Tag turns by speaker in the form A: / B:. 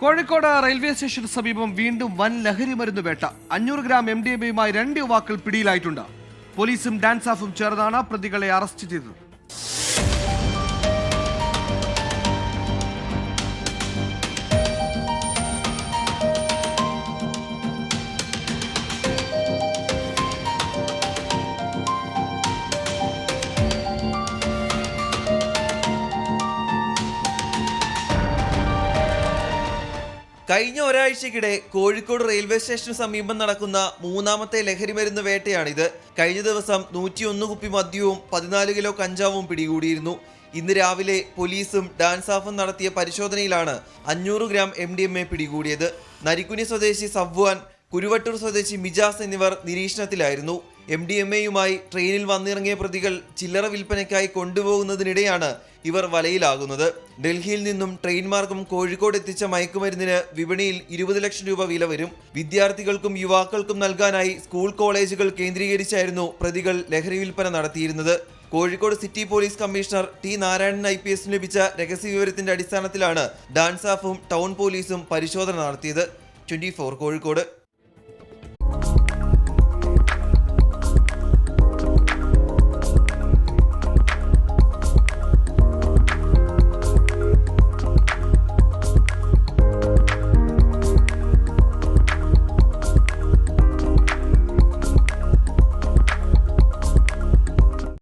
A: Kozhikode railway സ്റ്റേഷന് സമീപം വീണ്ടും വൻ ലഹരി മരുന്ന് വേട്ട. അഞ്ഞൂറ് ഗ്രാം എം ഡി എമ്മയുമായി രണ്ട് യുവാക്കൾ പിടിയിലായിട്ടുണ്ട്. പോലീസും ഡാൻസ് ഓഫും ചേർന്നാണ് പ്രതികളെ അറസ്റ്റ് ചെയ്തത്.
B: കഴിഞ്ഞ ഒരാഴ്ചക്കിടെ കോഴിക്കോട് റെയിൽവേ സ്റ്റേഷന് സമീപം നടക്കുന്ന മൂന്നാമത്തെ ലഹരി മരുന്ന് വേട്ടയാണിത്. കഴിഞ്ഞ ദിവസം നൂറ്റിയൊന്ന് കുപ്പി മദ്യവും പതിനാല് കിലോ കഞ്ചാവും പിടികൂടിയിരുന്നു. ഇന്ന് രാവിലെ പോലീസും ഡാൻസ് ആഫും നടത്തിയ പരിശോധനയിലാണ് അഞ്ഞൂറ് gram M D M A പിടികൂടിയത്. നരിക്കുനി സ്വദേശി സവ്വാൻ കുരുവട്ടൂർ സ്വദേശി മിജാസ് എന്നിവർ നിരീക്ഷണത്തിലായിരുന്നു. എം ഡി എം എയുമായി ട്രെയിനിൽ വന്നിറങ്ങിയ പ്രതികൾ ചില്ലറ വിൽപ്പനയ്ക്കായി കൊണ്ടുപോകുന്നതിനിടെയാണ് ഇവർ വലയിലാകുന്നത്. ഡൽഹിയിൽ നിന്നും ട്രെയിൻ മാർഗം കോഴിക്കോട് എത്തിച്ച മയക്കുമരുന്നിന് വിപണിയിൽ ഇരുപത് ലക്ഷം രൂപ വില വരും. വിദ്യാർത്ഥികൾക്കും യുവാക്കൾക്കും നൽകാനായി സ്കൂൾ കോളേജുകൾ കേന്ദ്രീകരിച്ചായിരുന്നു പ്രതികൾ ലഹരി വിൽപ്പന നടത്തിയിരുന്നത്. Kozhikode city police commissioner T Narayanan I P എസിന് ലഭിച്ച രഹസ്യവിവരത്തിന്റെ അടിസ്ഥാനത്തിലാണ് ഡാൻസാഫും ടൗൺ പോലീസും പരിശോധന നടത്തിയത്. ട്വന്റി കോഴിക്കോട്.